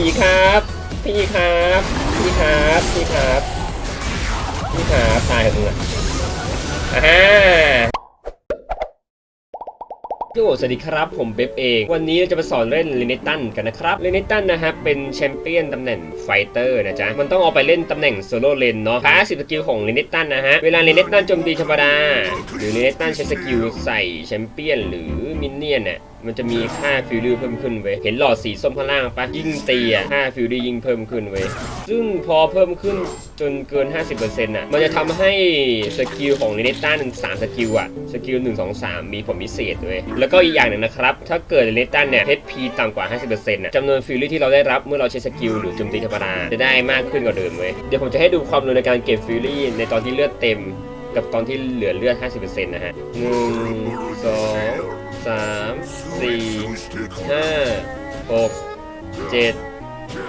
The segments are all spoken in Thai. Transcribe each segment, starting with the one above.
พี่ครับพี่ครับพี่ครับพี่ครับพี่ครับตายเหรอมึงอะอ่าโยสวัสดีครับ ผมเบบเอง วันนี้เราจะมาสอนเล่นเลเนตันกันนะครับเลเนตันนะครับเป็นแชมเปี้ยนตำแหน่งไฟเตอร์นะจ๊ะ มันต้องเอาไปเล่นตำแหน่งโซโล่เลนเนาะพาสิสกิลของเลเนตันนะฮะ เวลาเลเนตันโจมตีธรรมดา หรือเลเนตันใช้สกิลใส่แชมเปี้ยนหรือมินเนี่ยนเนี่ยมันจะมีค่าฟิลลี่เพิ่มขึ้นเว้ย เห็นหลอดสีส้มข้างล่างปะยิ่งตีอะค่าฟิลลี่ยิ่งเพิ่มขึ้นเว้ย ซึ่งพอเพิ่มขึ้นจนเกิน 50%อะ มันจะทำให้สกิลของเรเนต้าหนึ่งสามสกิลอะ สกิลหนึ่งสอสามมีผลพิเศษเว้ย แล้วก็อีกอย่างหนึ่งนะครับ ถ้าเกิดเรเนต้าเนี่ย HP ต่ำกว่า 50%อะจำนวนฟิลลี่ที่เราได้รับเมื่อเราใช้สกิลหรือโจมตีธรรมดาจะได้มากขึ้นกว่าเดิมเว้ย เดี๋ยวผมจะให้ดูความเร็วในการเก็บฟิลลี่ในตอนที่เลือดเต็ม กับตอนที่เหลือเลือด 50%นะฮะหนึ่งสอง ห้าหกเจ็ด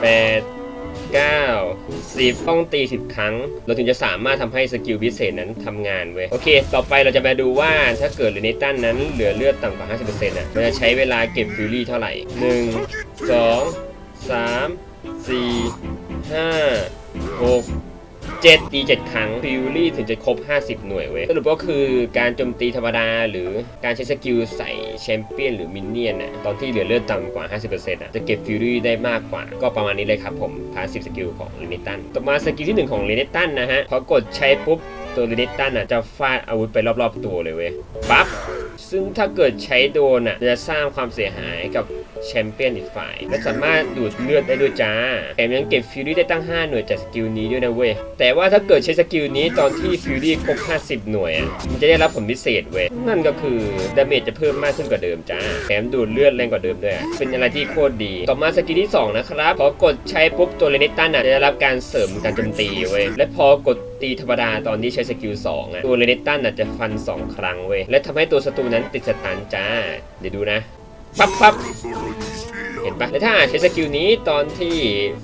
แปดเก้าสิบต้องตีสิบครั้ง เราถึงจะสามารถทำให้สกิลพิเศษนั้นทำงานเว้ย โอเค ต่อไปเราจะมาดูว่าถ้าเกิดเรเนตันนั้นเหลือเลือดต่ำกว่า 50%อะมันจะใช้เวลาเก็บฟิลลี่เท่าไหร่หนึ่งสอง สามสี่ห้าหกเจ็ดตีเจ็ดครั้งฟิวลี่ถึงจะครบ 50 หน่วยเว้ย สรุปก็คือการโจมตีธรรมดา หรือการใช้สกิลใส่แชมเปี้ยนหรือมินเนี่ยนน่ะตอนที่เหลือเลือดต่ำกว่า 50%อะจะเก็บฟิวลี่ได้มากกว่า ก็ประมาณนี้เลยครับผมพาสิบสกิลของลินิตันต่อมาสกิลที่ 1 ของลินิตันนะฮะพอกดใช้ปุ๊บตัวลินิตันอะจะฟาดอาวุธไปรอบๆตัวเลยเว้ยปั๊บ ซึ่งถ้าเกิดใช้โดนอะจะสร้างความเสียหายกับแชมเปี้ยนอีกฝ่ายและสามารถดูดเลือดได้ด้วยจ้าแถมยังเก็บฟิวรี่ได้ตั้ง 5 หน่วยจากสกิลนี้ด้วยนะเว้ย แต่ว่าถ้าเกิดใช้สกิลนี้ตอนที่ฟิวรี่ครบ 50 หน่วยอะมันจะได้รับผลพิเศษเว้ย นั่นก็คือดาเมจจะเพิ่มมากขึ้นกว่าเดิมจ้าแถมดูดเลือดแรงกว่าเดิมด้วย เป็นอะไรที่โคตรดี ต่อมาสกิลที่ 2 นะครับพอกดใช้ปุ๊บตัวเลนิตันอะจะได้รับการเสริมการโจมตีเว้ยและพอกดตีธรรมดาตอนที่ใช้สกิล2อะตัวเลนิตันอะจะฟัน 2 ครั้งเว้ยและทำให้ตัวศัตรูนั้นติดสตันจ้า เดี๋ยวดูนะ ปั๊บปั๊บเห็นปะและถ้าใช้สกิลนี้ตอนที่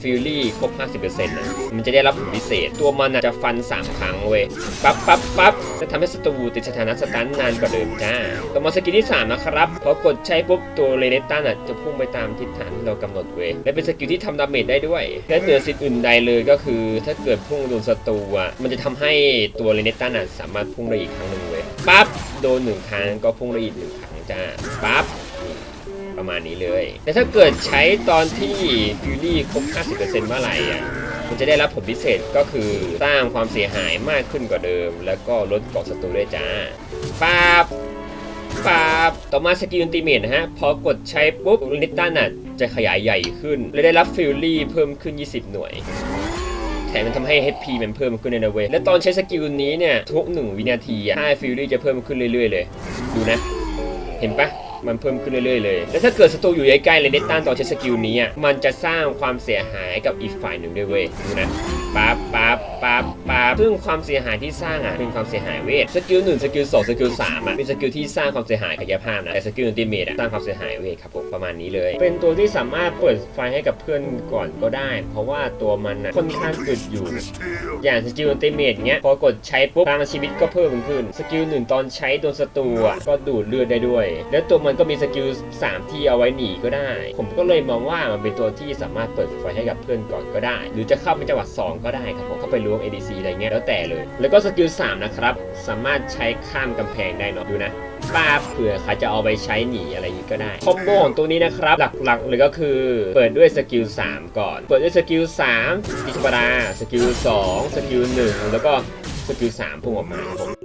ฟิลลี่ครบ 50%นะมันจะได้รับผลพิเศษ ตัวมันจะฟัน 3 ครั้งเว้ย ปั๊บปั๊บปั๊บจะทำให้ศัตรูติดสถานะสตันนานกว่าเดิมจ้าต่อมาสกิลที่ 3 นะครับ พอกดใช้ปุ๊บตัวเรเนตันอะจะพุ่งไปตามทิศทางที่เรากำหนดเว้ย และเป็นสกิลที่ทำดาเมจได้ด้วย และเหนือสิ่งอื่นใดเลยก็คือ ถ้าเกิดพุ่งโดนศัตรูอะมันจะทำให้ตัวเรเนตันอะสามารถพุ่งได้อีกครั้งหนึ่งเว้ย ปั๊บโดนหนึ่งครั้งก็พุ่งได้อีกหนึ่งครั้งจ้าปั๊บประมาณนี้เลย แต่ถ้าเกิดใช้ตอนที่ฟิวลี่ครบ 50%เมื่อไหร่อะมันจะได้รับผลพิเศษก็คือสร้างความเสียหายมากขึ้นกว่าเดิม แล้วก็ลดเกาะศัตรูด้วยจ้าปั๊บปั๊บต่อมาสกิลอันติเมทนะฮะ พอกดใช้ปุ๊บลิตตันอะจะขยายใหญ่ขึ้น และได้รับฟิลลี่เพิ่มขึ้น 20 หน่วย แถมมันทำให้ HP มันเพิ่มขึ้นในนะเว้ยและตอนใช้สกิลนี้เนี่ยทุกหน่วินาทีอะค่าฟิลลี่จะเพิ่มขึ้นเรื่อยๆเลย ดูนะ เห็นปะมันเพิ่มขึ้นเรื่อยๆเลย แล้วถ้าเกิดศัตรูอยู่ใกล้ๆเลยเนตันตอนใช้สกิลนี้อะ มันจะสร้างความเสียหายกับอีกฝ่ายหนึ่งด้วยเว้ย ดูนะ ปั๊บปั๊บ ปั๊บปั๊บซึ่งความเสียหายที่สร้างอะเป็นความเสียหายเวทสกิลหนึ่งสกิลสองสกิลสามอะเป็นสกิลที่สร้างความเสียหายกายภาพนะแต่สกิลอัลติเมทอะสร้างความเสียหายเวทครับผมประมาณนี้เลย เป็นตัวที่สามารถเปิดไฟให้กับเพื่อนก่อนก็ได้ เพราะว่าตัวมันอะค่อนข้างอึดอยู่ อย่างสกิลอัลติเมทเงี้ยพอกดใช้ปุ๊บพลังชีวิตก็เพิ่มขึ้นสกิลหนึ่งตอนใช้โดนศัตรูอะก็ดูดเลือดได้ด้วย แล้วตัวมันก็มีสกิล3ที่เอาไว้หนีก็ได้ ผมก็เลยมองว่ามันเป็นตัวที่สามารถเปิดไฟให้กับเพื่อนก่อนก็ได้ หรือจะเข้าเป็นจังหวะ2ก็ได้ครับผมเข้าไปล้วง ADC อะไรเงี้ยแล้วแต่เลย แล้วก็สกิล3นะครับ สามารถใช้ข้ามกำแพงได้เนาะดูนะป้าเผื่อใครจะเอาไปใช้หนีอะไรอย่างงี้ก็ได้ คอมโบของตัวนี้นะครับ หลักๆเลยก็คือเปิดด้วยสกิล3 ก่อน เปิดด้วยสกิล3ที่ธรราสกิล2สกิล1แล้วก็สกิล3พุ่งออกมาผม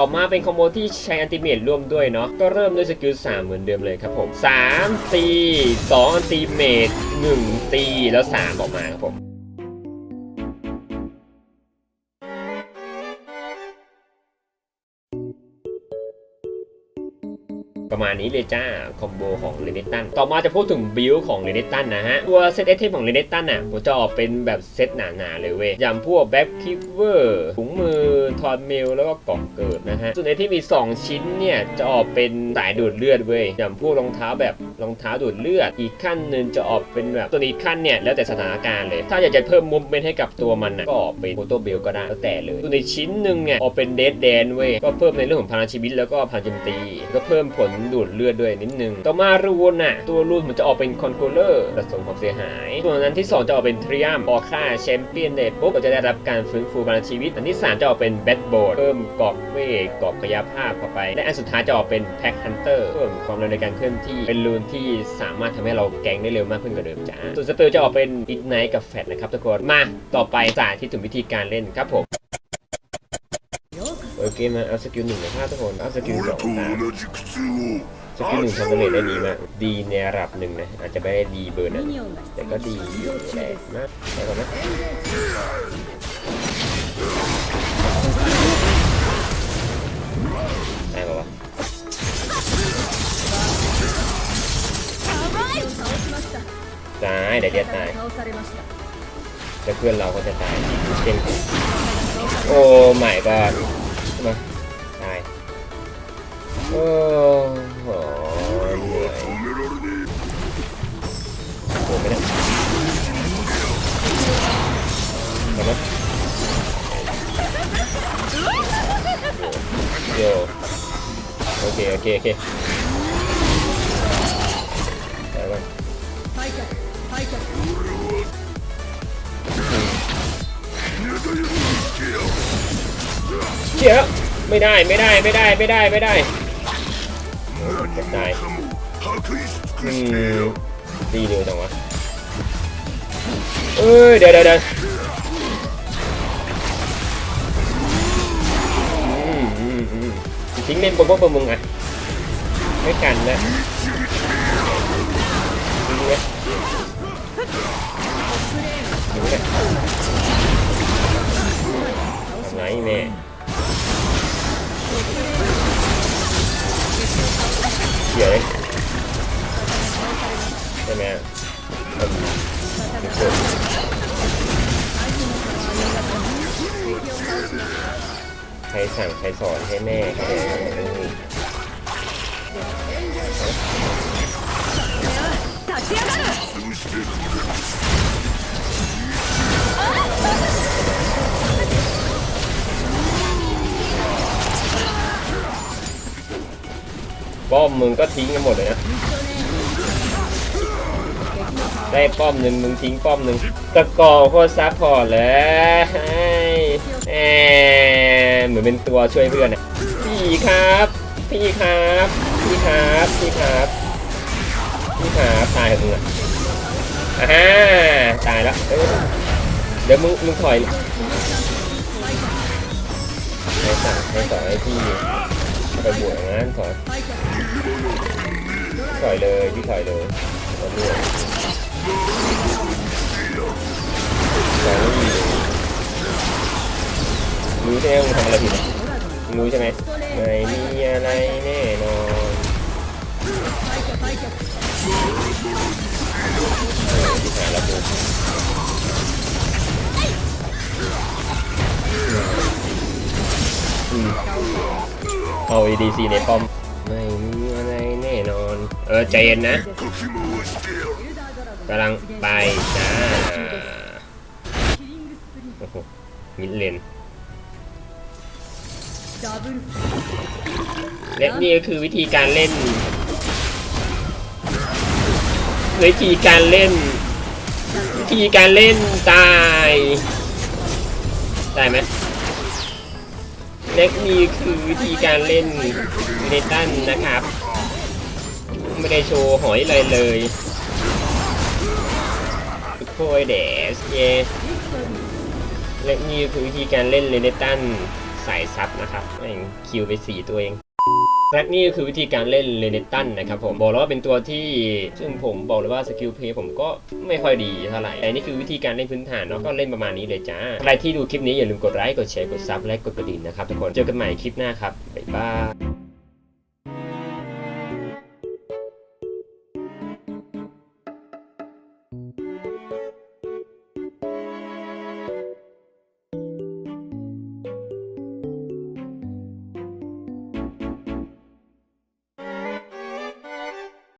ต่อมาเป็นคอมโบที่ใช้อันติเมตร่วมด้วยเนาะก็เริ่มด้วยสกิล3เหมือนเดิมเลยครับผม3ตี2อันติเมต1ตีแล้ว 3 ออกมาครับผม ประมาณนี้เลยจ้าคอมโบของเรเนตันต่อมาจะพูดถึงบิลของเรเนตันนะฮะ ตัวเซตไอเทมของเรเนตันอะผมจะออกเป็นแบบเซตหนาๆเลยเว้ย อย่างพวกแบ็คคิปเวอร์ถุงมือทอนเมลแล้วก็กล่องเกิดนะฮะ ส่วนในที่มี 2 ชิ้นเนี่ย จะออกเป็นสายดูดเลือดเว้ย อย่างพวกรองเท้าแบบรองเท้าดูดเลือด อีกขั้นหนึ่งจะออกเป็นแบบตัวนี้ขั้นเนี่ยแล้วแต่สถานการณ์เลย ถ้าอยากจะเพิ่มมุมเป็นให้กับตัวมันนะก็ออกเป็นโฟโต้เบลก็ได้แล้วแต่เลยตัวในชิ้นหนึ่งเนี่ยออกเป็นเดดแดนเว้ยก็เพิ่มในเรื่องของพลังชีวิตแล้วก็พลังโจมตี ก็เพิ่มผลดูดเลือดด้วยนิดนึงต่อมารูนน่ะตัวรูนมันจะออกเป็นคอนโทรลเลอร์ผสมความเสียหายส่วนั้นที่ 2 จะออกเป็นทริอัมพอฆ่าแชมเปี้ยนได้ปุ๊บก็จะได้รับการฟื้นฟูพลังชีวิต อันที่ 3 จะออกเป็นแบทโบดเพิ่มกรอบเวทกรอบกายภาพเข้าไปและอันสุดท้ายจะออกเป็นแพ็คฮันเตอร์เพิ่มความเร็วในการเคลื่อนที่เป็นรูนที่สามารถทำให้เราแกงได้เร็วมากขึ้นกว่าเดิมจ้าส่วนสเตอร์จะออกเป็นอิกไนท์กับแฟตนะครับทุกคนมาต่อไปสาธิตถึงวิธีการเล่นครับผมโอเคมาเอาสกิลหนึ่งนะถ้าทุกคนเอาสกิลสองนะสกิลหนึ่งทำเงินได้ดีมากดีในระดับหนึ่งนะอาจจะไม่ได้ดีเบอร์นะแต่ก็ดีอยู่แหละนะไปก่อนนะ เดี๋ยวเดียตายจะเพื่อนเราก็จะตายเช่นนโอ้ไม่ก็มาตายโอ้โหเหนื่อยโอ้ไม่ได้ทำไมโยโอเคโอเคโอเค เชี่ยแล้วไม่ได้ไม่ได้ไม่ได้ไม่ได้ไม่ได้ตายอืมดีเร็วจังวะเอ้ยเดี๋ยวเดี๋ยวทิ้งเล่นบนพวกมึงอะไม่กันนะทิ้งไว้ทิ้ แม่เสียเลยใช่ไหมอะอืมทุกคนใครสั่งใครสอนให้แม่ใครส ป้อมมึงก็ทิ้งกันหมดเลยนะได้ป้อมหนึ่งมึงทิ้งป้อมหนึ่งตะกอโคตรซัพพอร์ตเลยแหมเหมือนเป็นตัวช่วยเพื่อนอะพี่ครับ พี่ครับ พี่ครับ พี่ครับ พี่ครับตายมึงอะอ่าฮะตายแล้วเดี๋ยวมึงมึงถอยให้สั่งให้สอนให้พี่ ไปบวชอย่างนั้นถอยถอยเลยพี่ถอยเลยถอยเลยถอยรู้ใช่ไหมมึงทำอะไรผิดอะมึงรู้ใช่ไหมไม่มีอะไรแน่นอน ADC ในป้อม ไม่มีอะไรแน่นอน เออใจเย็นนะกำลังไปจ้าโอ้โหมิดเลนและนี่ก็คือวิธีการเล่น วิธีการเล่น วิธีการเล่นตาย ได้ไหม และนี่คือวิธีการเล่นเนตันนะครับ ไม่ได้โชว์หอยอะไรเลยโคยเดสเยและนี่คือวิธีการเล่นเลเนตันสายซับนะครับเองคิวไปสี่ตัวเอง แฟกนี่ก็คือวิธีการเล่นเลเนตันนะครับผมบอกแล้วว่าเป็นตัวที่ซึ่งผมบอกเลยว่าสกิลเพย์ผมก็ไม่ค่อยดีเท่าไหร่แต่นี่คือวิธีการเล่นพื้นฐานเนาะก็เล่นประมาณนี้เลยจ้าใครที่ดูคลิปนี้อย่าลืมกดไลค์กดแชร์กดซับและกดกระดิ่งนะครับทุกคนเจอกันใหม่คลิปหน้าครับบ๊ายบาย